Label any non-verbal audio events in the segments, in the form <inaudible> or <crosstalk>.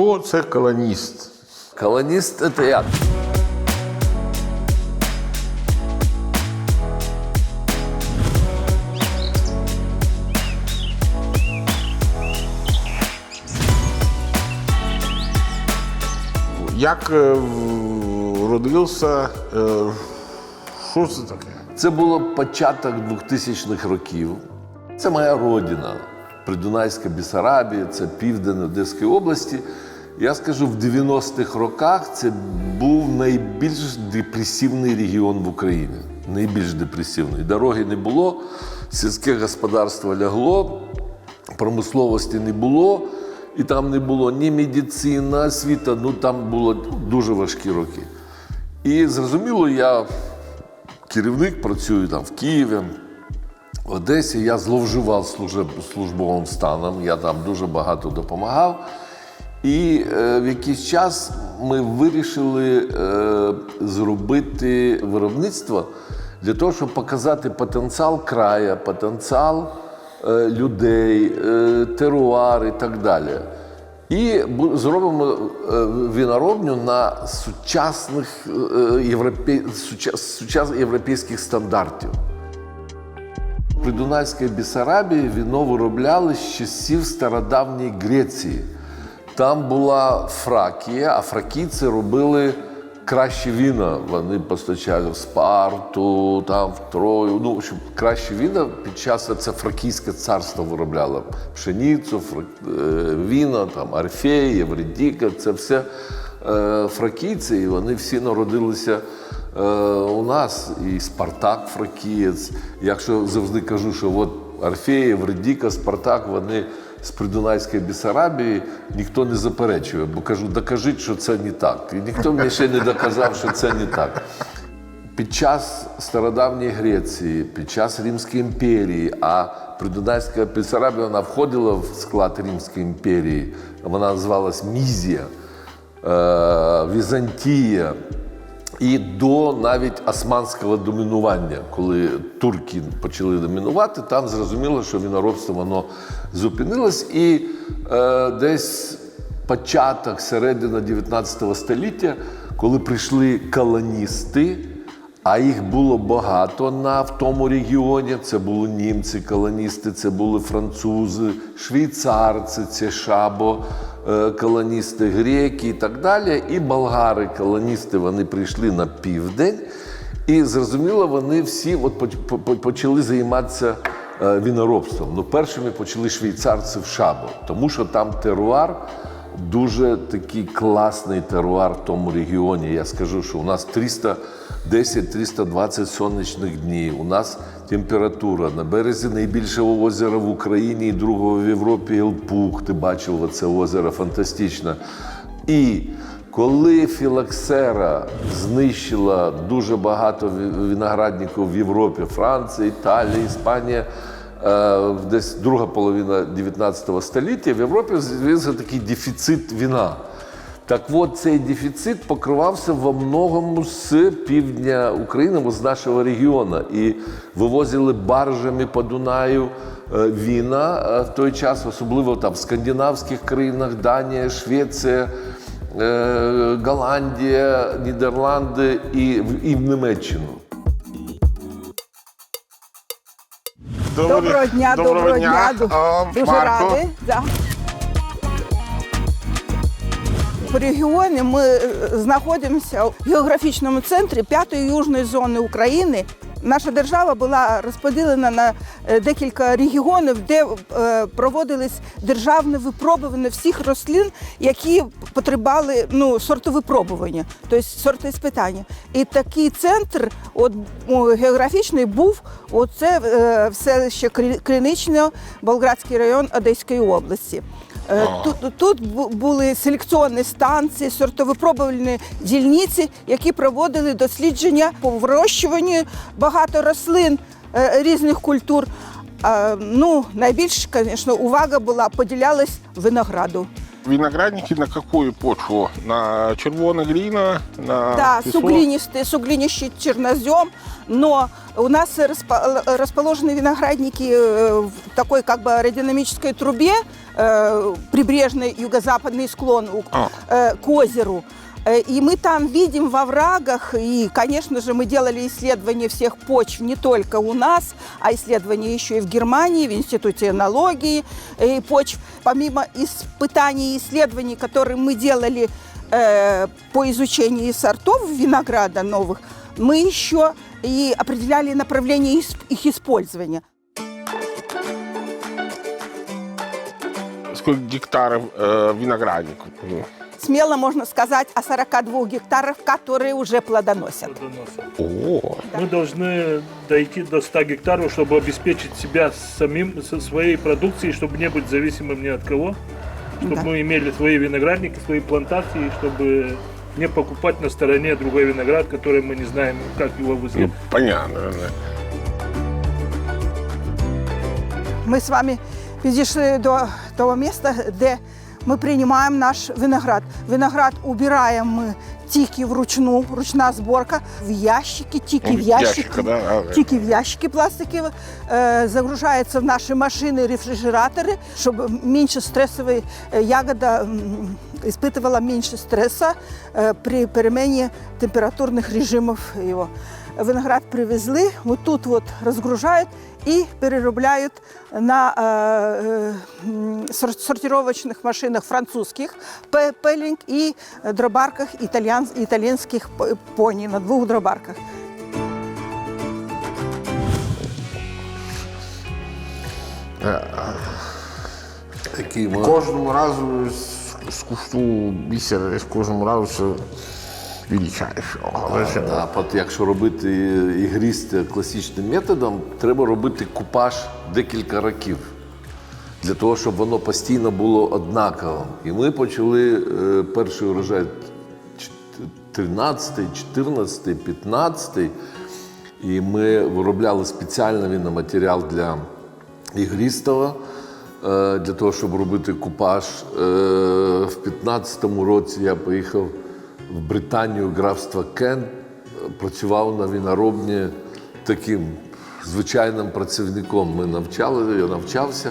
Що це колоніст? Колоніст це як? Як е, родився? е, Що це таке? Це було початок 2000-х років. Це моя родина. Придунайська Бісарабія, це південь Одеської області. Я скажу, в 90-х роках це був найбільш депресивний регіон в Україні. Найбільш депресивний. Дороги не було, сільське господарство лягло, промисловості не було, і там не було ні медицина, освіта, ну там було дуже важкі роки. І зрозуміло, я керівник, працюю там в Києві, в Одесі. Я зловживав службовим станом, я там дуже багато допомагав. І е, в якийсь час ми вирішили е, зробити виробництво для того, щоб показати потенціал краю, потенціал е, людей, е, теруар і так далі. І зробимо е, виноробню на сучасних е, європей... сучас- сучас... європейських стандартів. При Дунайській Бісарабії віно виробляли з часів стародавньої Греції. Там була Фракія, а фракійці робили кращі віна. Вони постачали в Спарту, там в Трою. Ну, общем, кращі віна під час це фракійське царство виробляло пшеницю, е, віна, там Орфей, Євредіка. Це все е, фракійці, і вони всі народилися е, у нас. І Спартак фракієць. Якщо завжди кажу, що от Орфей, Євредіка, Спартак, вони з Придунайської Бісарабії, ніхто не заперечує, бо кажу, докажіть, що це не так. І ніхто мені ще не доказав, що це не так. Під час стародавньої Греції, під час Римської імперії, а Придунайська Бісарабія вона входила в склад Римської імперії, вона називалась Мізія, е, Візантія. І до навіть османського домінування, коли турки почали домінувати, там зрозуміло, що віноробство воно зупинилось. І е, десь початок, середина 19 століття, коли прийшли колоністи, а їх було багато на в тому регіоні. Це були німці, колоністи, це були французи, швейцарці, це шабо, е, колоністи, греки і так далі. І болгари, колоністи, вони прийшли на південь. І зрозуміло, вони всі от поч- по- по- почали займатися е, віноробством. Ну, першими почали швейцарці в шабо, тому що там теруар дуже такий класний теруар в тому регіоні. Я скажу, що у нас 310-320 сонячних днів. У нас температура на березі найбільшого озера в Україні і другого в Європі Елпух. Ти бачив це озеро фантастичне. І коли філоксера знищила дуже багато виноградників в Європі, Франція, Італія, Іспанія, е, десь друга половина 19 століття, в Європі з'явився такий дефіцит віна. Так от цей дефіцит покривався во многому з півдня України, з нашого регіону. І вивозили баржами по Дунаю е, віна е, в той час, особливо там в скандинавських країнах, Данія, Швеція, е, Голландія, Нідерланди і в, і в Німеччину. Доброго дня, доброго, дня. Ду- А, Дуже Марко? В регіоні ми е, знаходимося в географічному центрі п'ятої южної зони України. Наша держава була розподілена на е, декілька регіонів, де е, проводились державне випробування всіх рослин, які потребували ну, сортовипробування, тобто сортоіспитання. І такий центр от, географічний був оце е, в селище Криничне, Болградський район Одеської області. Тут, тут були селекційні станції, сортовипробувальні дільниці, які проводили дослідження по вирощуванню багато рослин е, різних культур. Е, Ну, найбільш, звісно, увага була поділялась винограду. Виноградники на какую почву? На червоно-глина, на Да, песок? суглинистый, суглинищий чернозем, но у нас распо- расположены виноградники э, в такой как бы аэродинамической трубе, э, прибрежный юго-западный склон у- А. э, к озеру. Э, И мы там видим во врагах, и, конечно же, мы делали исследования всех почв не только у нас, а исследования еще и в Германии, в Институте энологии и почв. Помимо испытаний и исследований, которые мы делали э, по изучению сортов винограда новых, мы еще и определяли направление их использования. Сколько гектаров э, виноградник? Ну, Смело можно сказать о 42 гектарах, которые уже плодоносят. О, Мы должны дойти до 100 гектаров, чтобы обеспечить себя самим, со своей продукцией, чтобы не быть зависимым ни от кого, чтобы Да. мы имели свои виноградники, свои плантации, чтобы не покупать на стороне другой виноград, который мы не знаем, как его ну, вызрел. понятно. да. Ми з вами підійшли до того місця, де ми приймаємо наш виноград. Виноград убираємо ми тільки вручну, ручна зборка, в ящики, тільки в В ящики. ящика, да, а. Тільки в ящики пластикові, е, загружаються в наші машини, рефрижератори, щоб менше стресові е, ягода испытывала менше стресу е, при переміні температурних режимів його. Виноград привезли, вот тут розгружають і переробляють на е, е, сортировочних машинах французьких пе- пелінг і дробарках італіян, італійських поні на двох дробарках. Такий Кожному разу з- з кушту бісера, з кожному разу величаєш. Але от якщо робити ігристе класичним методом, треба робити купаж декілька років. Для того, щоб воно постійно було однаковим. І ми почали е, перший урожай 13, 14, 15. І ми виробляли спеціально віноматеріал для ігристого, е, для того, щоб робити купаж. Е, В 15-му році я поїхав в Британію, графство Кент, е, працював на віноробні таким звичайним працівником. Ми навчали, я навчався.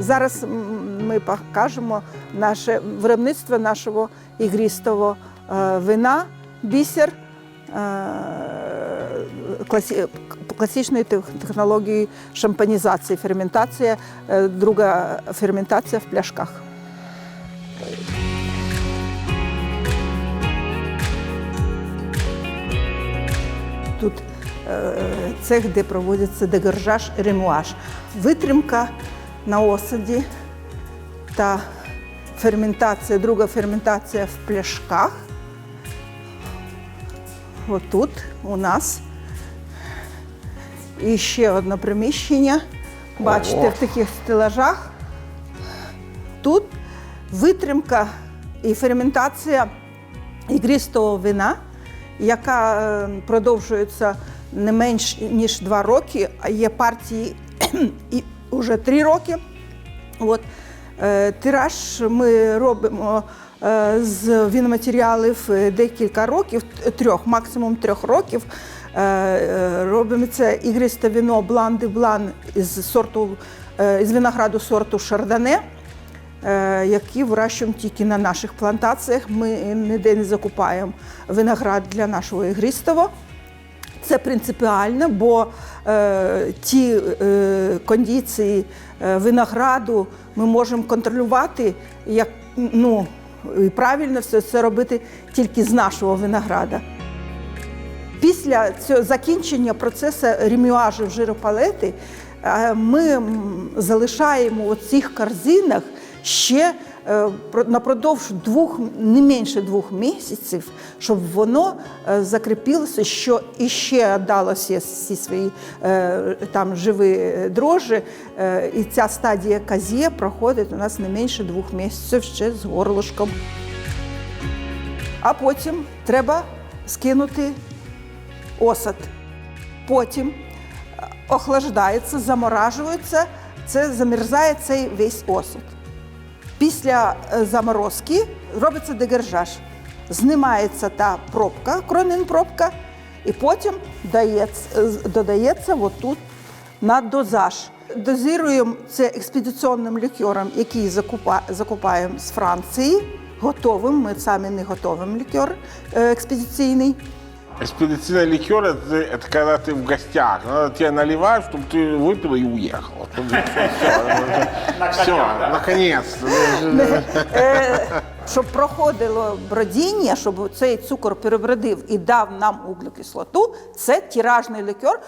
Зараз ми покажемо наше виробництво нашого ігристого е, вина, бісер е, класичної технології шампанізації, ферментація, е, друга ферментація в пляшках. Тут е, цех, де проводиться дегоржаж і ремуаж. Витримка на осаді та ферментація, друга ферментація в пляшках. Отут у нас і ще одне приміщення. Бачите, в таких стелажах. Тут витримка і ферментація ігристого вина, яка е, продовжується не менш ніж два роки, а є партії і вже три роки. От. Е, Тираж ми робимо е, з віноматеріалів декілька років, трьох, максимум трьох років. Робимо це ігристе віно Блан де Блан із сорту із винограду сорту Шардане, які вирощуємо тільки на наших плантаціях. Ми ніде не закупаємо виноград для нашого ігристого. Це принципіально, бо е, ті е, кондиції е, винограду ми можемо контролювати, як ну і правильно все це робити тільки з нашого винограда. Після цього закінчення процесу ремюажу в жиропалети е, ми залишаємо у цих корзинах ще е, напродовж двох, не менше двох місяців, щоб воно е, закріпилося, що іще дало всі, свої е, там живі дрожжі. І ця стадія казє проходить у нас не менше двох місяців ще з горлышком. А потім треба скинути осад. Потім охлаждається, заморажується це замерзає цей весь осад. Після е, заморозки робиться дегержаж. Знімається та пробка, кронен-пробка, і потім дається, е, додається отут на дозаж. Дозируємо це експедиційним лікером, який закупаємо з Франції. Готовим, ми самі не готовим лікер е, експедиційний. Экспедиционный ликер это, это когда ты в гостях. Надо тебе наливать, чтобы ты выпил и уехал. Все, <laughs> наконец-то. <laughs> Е, щоб проходило бродіння, щоб цей цукор перебродив і дав нам углекислоту, це тиражний лікер,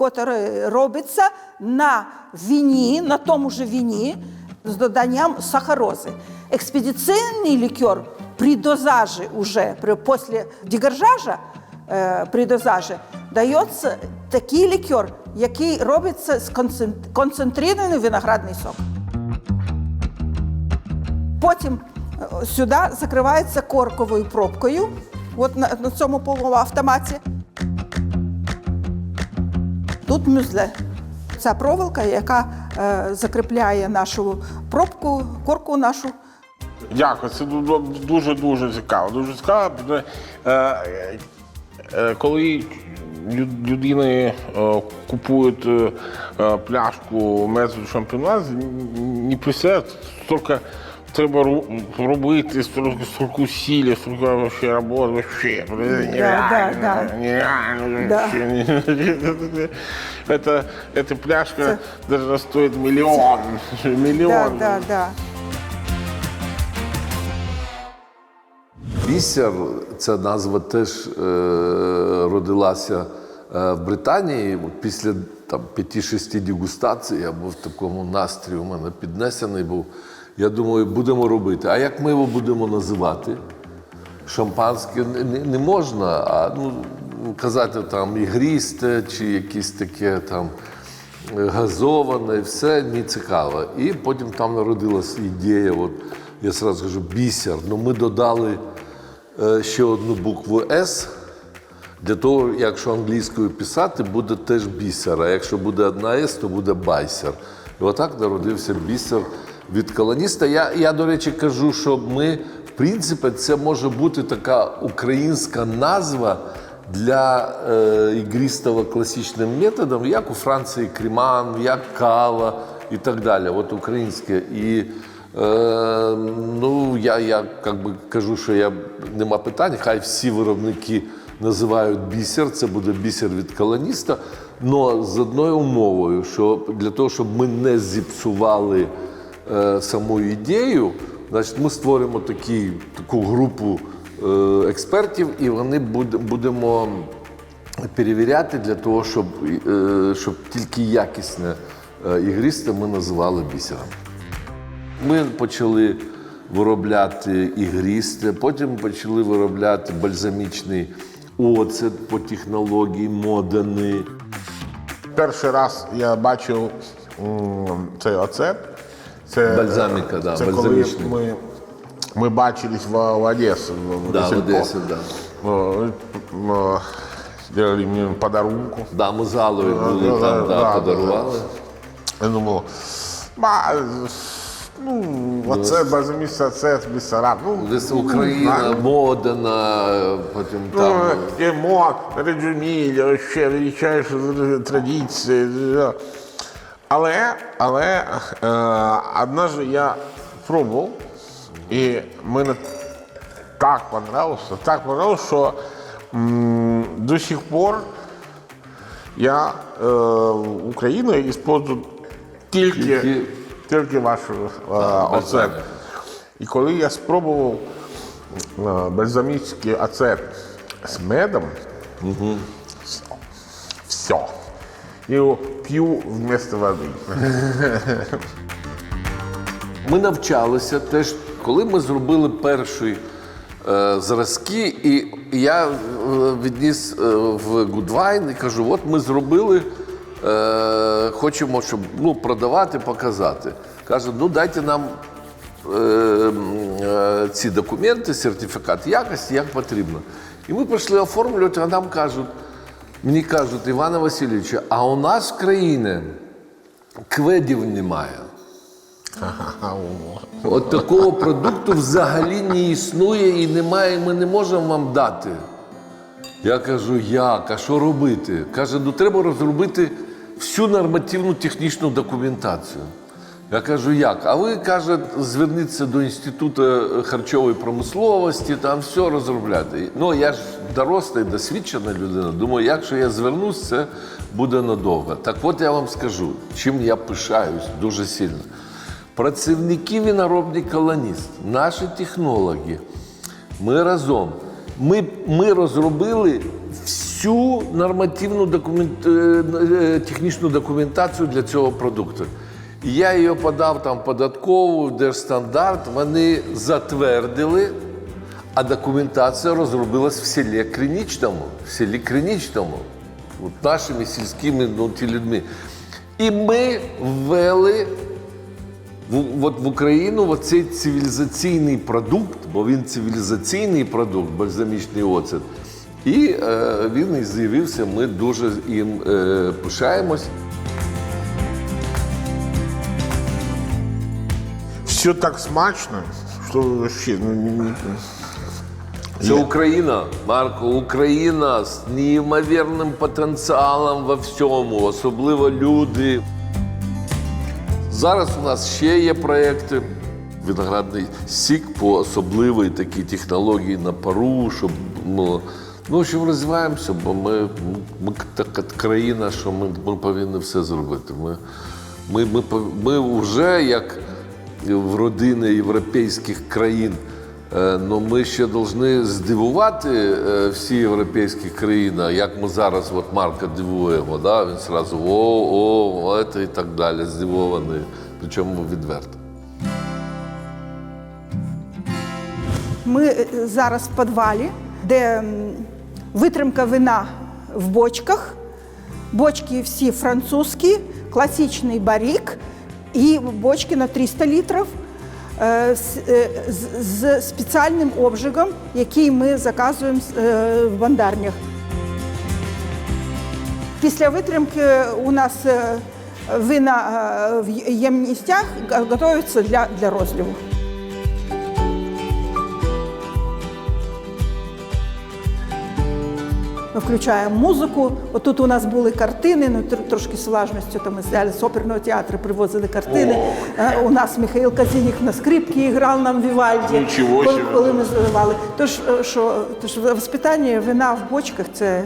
який робиться на віні, на тому ж віні з доданням сахарози. Експедиційний лікер при дозажі уже, при, після дегержажа, е, при дозажі, дається такий лікер, який робиться з концентрований виноградний сок. Потім е, сюди закривається корковою пробкою, от на, на цьому полуавтоматі. Тут мюзле. Ця проволока, яка е, закріпляє нашу пробку, корку нашу. Дякую, це дуже-дуже цікаво. Дуже цікаво. Тому, е, е, Коли лю- людини е, купують е, е, пляшку меду шампінат, не представляють, стільки треба ру- робити, стільки, стільки усилий, стільки вообще роботи, вообще. Нереально, да. нереально Да. вообще. Это, эта пляшка даже стоит миллион. <laughs> Миллион. Да, да, да. Бісер, ця назва теж е, родилася е, в Британії. Після там, 5-6 дегустацій я був в такому настрої, у мене піднесений був. Я думаю, будемо робити. А як ми його будемо називати? Шампанське не, не- можна, а ну, казати там ігрісте чи якесь таке там газоване, все не цікаво. І потім там народилася ідея. От, я сразу кажу, бісер. Ну ми додали ще одну букву С. Для того, якщо англійською писати, буде теж бісер. А якщо буде одна С, то буде байсер. І отак народився бісер від колоніста. Я, я, до речі, кажу, що ми, в принципі, це може бути така українська назва для е, ігристого класичним методом, як у Франції кріман, як кава і так далі. От українське. І е, ну, я, я как би, кажу, що я, нема питань, хай всі виробники називають бісер, це буде бісер від колоніста. але з одною умовою, що для того, щоб ми не зіпсували е, саму ідею, значить, ми створимо такі, таку групу е, експертів, і вони буде, будемо перевіряти для того, щоб, е, щоб тільки якісне е, ігристе ми називали бісером. Ми почали виробляти ігристе, потім почали виробляти бальзамічний оцет по технології модани. Перший раз я бачив м, цей оцет. Це, Бальзаміка, да, це коли бальзамічний. ми, ми бачились в, в Одесі. В, Да, в Сільпо. Одесі, да. Сделали мені подарунку. Да, ми з Аллою були да, там, да, да, подарували. Я думав, ба, ну, оце бальзамічний оцет, бісараб. Ну, Десь Україна, Модена, потім Ну, там. Емо, Реджумілля, вообще величайша традиція. Але, але е, однажды я пробував, і мені так понравилось, так понравилось, що м, до сих пор я е, Україною использую тільки, Тільки- тільки вашу е, оцет. І коли я спробував е, бальзамічний оцет з медом, все. Я п'ю вместо води. <laughs> Ми навчалися теж, коли ми зробили перші е, зразки, і я е, відніс е, в Гудвайн і кажу: от ми зробили, е, хочемо, щоб ну, продавати, показати. Каже, ну дайте нам е, е, ці документи, сертифікат якості, як потрібно. І ми пішли оформлювати, а нам кажуть, мені кажуть, Івана Васильовича, а у нас в країні кведів немає. От такого продукту взагалі не існує і немає, і ми не можемо вам дати. Я кажу, як, а що робити? Каже, ну треба розробити всю нормативну технічну документацію. Я кажу, як? А ви, каже, зверніться до Інституту харчової промисловості, там все розробляти. Ну, я ж доросла і досвідчена людина. Думаю, якщо я звернусь, це буде надовго. Так от я вам скажу, чим я пишаюсь дуже сильно. Працівники виноробний колоніст, наші технологи, ми разом. Ми, ми розробили всю нормативну документ, е, е, технічну документацію для цього продукту. Я її подав там податкову, держстандарт. Вони затвердили, а документація розробилась в селі Кринічному. В селі Кринічному, от нашими сільськими ну, ті людьми. І ми ввели в, от в Україну оцей цивілізаційний продукт, бо він цивілізаційний продукт, бальзамічний оцет. І е, він і з'явився, ми дуже їм е, пишаємось. Все так смачно, що вообще, ну, ні- ні- Це Україна, Марко, Україна з неймовірним потенціалом во всьому, особливо люди. Зараз у нас ще є проекти. Виноградний сік по особливій такій технології на пару, щоб ну, ну в общем, розвиваємося, бо ми, ми така країна, що ми, ми повинні все зробити. Ми, ми, ми, ми вже як в родини європейських країн. Е, Ну, ми ще повинні здивувати е, всі європейські країни, як ми зараз от Марка дивуємо. Да? Він одразу о, о, це і так далі, здивований, причому відверто. Ми е, зараз в підвалі, де витримка вина в бочках. Бочки всі французькі, класичний барік і бочки на 300 літрів е, з, е, з- спеціальним обжигом, який ми заказуємо е, в бандарнях. Після витримки у нас вина в ємністях готуються для, для розливу. Ми включаємо музику. Отут у нас були картини, ну трошки з влажністю. Там ми взяли з оперного театру, привозили картини. Е, У нас Михайло Казінік на скрипці грав нам Вівальді, коли, коли ми заливали. Тож, е, що, тож воспитання вина в бочках це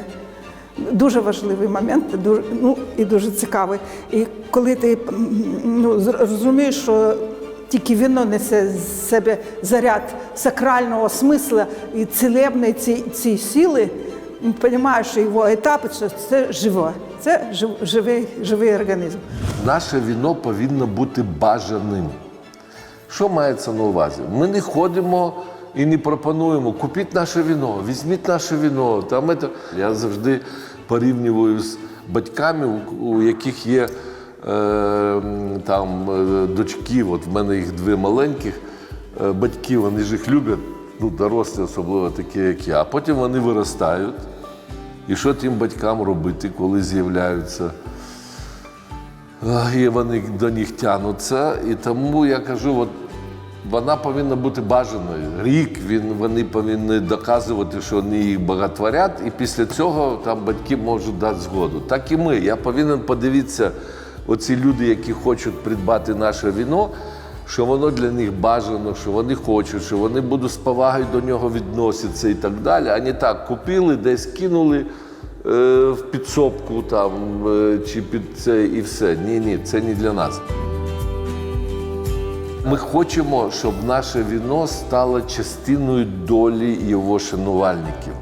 дуже важливий момент, дуже, ну, і дуже цікавий. І коли ти ну, розумієш, що тільки вино несе з себе заряд сакрального смисла і цілебної ці, ці сили, розумієш, що його етапи що це живе. Це жив, живий, живий організм. Наше віно повинно бути бажаним. Що мається на увазі? Ми не ходимо і не пропонуємо купіть наше віно, візьміть наше віно. Там это... Я завжди порівнюю з батьками, у, у яких є е, там е, дочки, от в мене їх дві маленьких е, батьки, вони ж їх люблять, ну, дорослі, особливо такі, як я. А потім вони виростають. І що тим батькам робити, коли з'являються І вони до них тягнуться. І тому я кажу, от вона повинна бути бажаною. Рік він, вони повинні доказувати, що вони їх багатворять, і після цього там батьки можуть дати згоду. Так і ми. Я повинен подивитися, оці люди, які хочуть придбати наше віно, що воно для них бажано, що вони хочуть, що вони будуть з повагою до нього відноситися і так далі. А не так купили, десь кинули е, в підсобку там е, чи під це і все. Ні, ні, це не для нас. Ми хочемо, щоб наше віно стало частиною долі його шанувальників.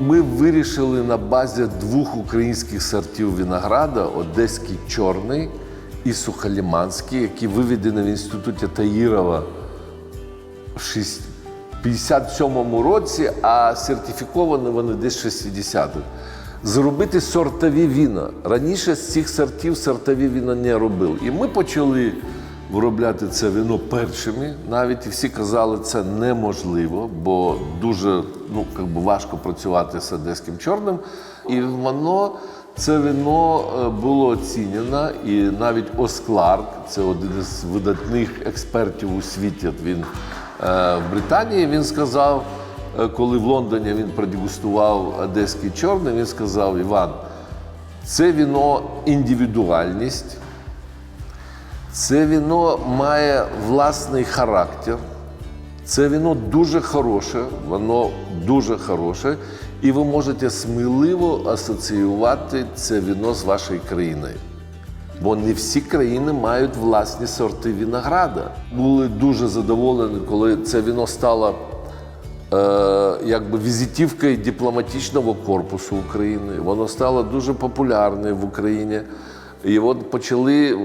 Ми вирішили на базі двох українських сортів винограда Одеський чорний і Сухоліманський, які виведені в інституті Таїрова в шість- 57-му році, а сертифіковані вони десь 60-х. Зробити сортові віна. Раніше з цих сортів сортові віна не робили. І ми почали виробляти це вино першими. Навіть і всі казали, це неможливо, бо дуже ну, важко працювати з одеським чорним. І воно Це вино е, було оцінено, і навіть Оскларк, це один із видатних експертів у світі. Він е, в Британії він сказав, е, коли в Лондоні він продегустував одеський чорний, він сказав: Іван, це віно індивідуальність, це віно має власний характер. Це віно дуже хороше, воно дуже хороше, і ви можете сміливо асоціювати це віно з вашою країною. Бо не всі країни мають власні сорти винограда. Були дуже задоволені, коли це віно стало е, якби візитівкою дипломатичного корпусу України. Воно стало дуже популярне в Україні. І почали е,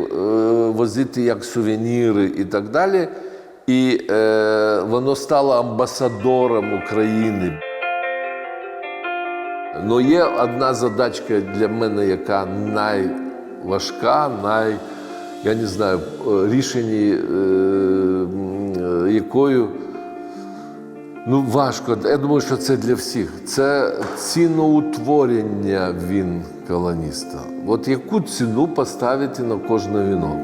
возити як сувеніри і так далі. І е, воно стало амбасадором України. Ну є одна задачка для мене, яка найважка, най, я не знаю, е, рішення е, е, якою ну, важко. Я думаю, що це для всіх. Це ціноутворення він колоніста. От яку ціну поставити на кожне віно?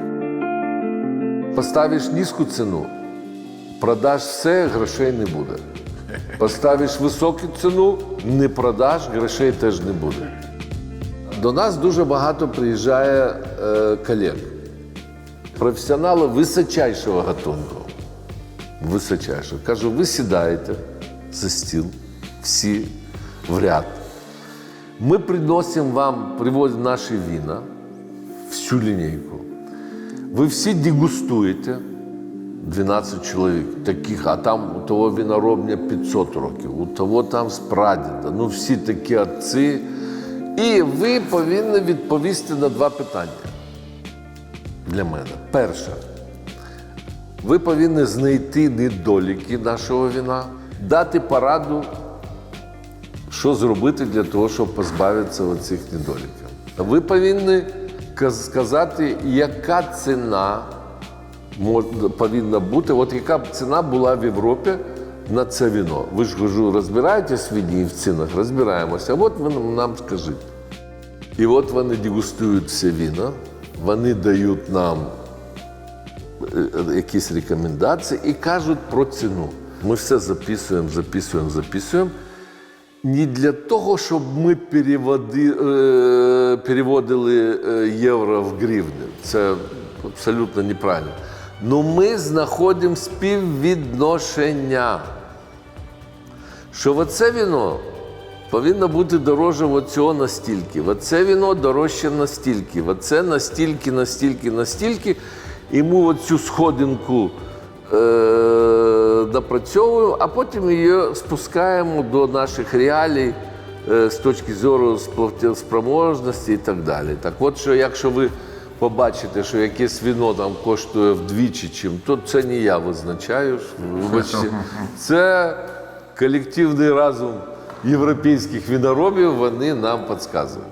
Поставиш низьку ціну, продаш все, грошей не буде. Поставиш високу ціну, не продаш, грошей теж не буде. До нас дуже багато приїжджає е, колег, професіонали височайшого гатунку. Височайшого. Кажу, ви сідаєте за стіл, всі в ряд. Ми приносимо вам, привозимо наші віна, всю лінійку. Ви всі дегустуєте 12 чоловік таких, а там у того виноробня 500 років, у того там з прадіда. Ну всі такі отці. І ви повинні відповісти на два питання для мене. Перше, ви повинні знайти недоліки нашого віна, дати пораду, що зробити для того, щоб позбавитися цих недоліків. Ви повинні сказати, яка ціна повинна бути, от яка б ціна була в Європі на це віно. Ви ж кажу, розбираєтесь в віні в цінах, розбираємося. От ви нам- нам скажіть. І от вони дегустують все віно, вони дають нам е, якісь рекомендації і кажуть про ціну. Ми все записуємо, записуємо, записуємо. Не для того, щоб ми переводи, е, переводили е, євро в гривні. Це абсолютно неправильно. Ну ми знаходимо співвідношення, що оце віно повинно бути дороже от цього настільки, оце віно дорожче настільки, оце настільки, настільки, настільки. І ми оцю сходинку е, напрацьовуємо, а потім її спускаємо до наших реалій е, з точки зору сплатоспроможності і так далі. Так от, що якщо ви побачите, що якесь віно там коштує вдвічі, чим, то це не я визначаю. Вибачте. Це колективний разум європейських виноробів, вони нам підказують.